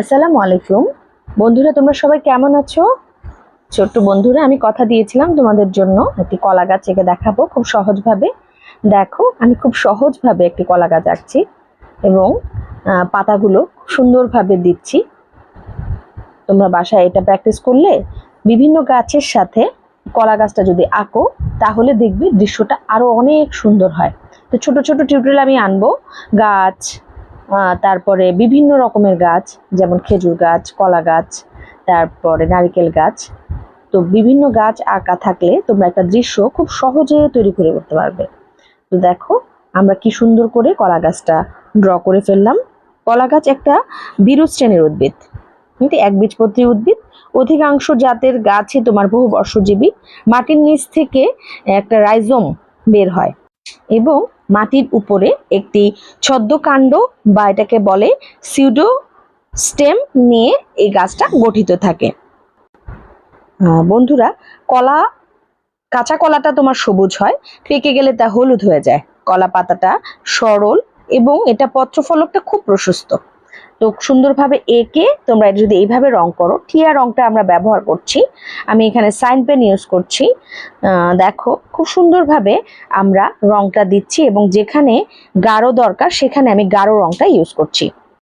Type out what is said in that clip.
আসসালামু আলাইকুম। বন্ধুরা, তোমরা সবাই কেমন আছো? ছোট্ট বন্ধুরা, আমি কথা দিয়েছিলাম তোমাদের জন্য একটি কলা গাছ এঁকে দেখাবো খুব সহজভাবে। দেখো, আমি খুব সহজভাবে একটি কলা গাছ আঁকছি এবং পাতাগুলো সুন্দরভাবে দিচ্ছি। তোমরা বাসায় এটা প্র্যাকটিস করলে বিভিন্ন গাছের সাথে কলা গাছটা যদি আঁকো, তাহলে দেখবে দৃশ্যটা আরও অনেক সুন্দর হয়। তো ছোট ছোট টিউটোরিয়াল আমি আনব। গাছ তারপরে বিভিন্ন রকমের গাছ, যেমন খেজুর গাছ, কলা গাছ, তারপরে নারকেল গাছ। তো বিভিন্ন গাছ আঁকা থাকলে তোমরা একটা দৃশ্য খুব সহজে তৈরি করে করতে পারবে। তো দেখো, আমরা কি সুন্দর করে কলা গাছটা ড্র করে ফেললাম। কলা গাছ একটা বিরু শ্রেণির উদ্ভিদ। কিন্তু একবীজপত্রী উদ্ভিদ। অধিকাংশ জাতের গাছে তোমার বহু বর্ষজীবী। মাটির নিচ থেকে একটা রাইজোম বের হয়। এবং মাটির উপরে একটি ছদ্মকাণ্ড বা এটাকে বলে সিউডো স্টেম নিয়ে এই গাছটা গঠিত থাকে। বন্ধুরা, কলা, কাঁচা কলাটা তোমার সবুজ হয়, পেকে গেলে তা হলুদ হয়ে যায়। কলা পাতাটা সরল এবং এটা পত্রফলকটা খুব প্রশস্ত। তো সুন্দরভাবে এঁকে তোমরা যদি এইভাবে রং করো, টিয়া রংটা আমরা ব্যবহার করছি। আমি এখানে সাইন পেন ইউজ করছি। দেখো, খুব সুন্দরভাবে আমরা রংটা দিচ্ছি এবং যেখানে গাঢ় দরকার সেখানে আমি গাঢ় রংটা ইউজ করছি।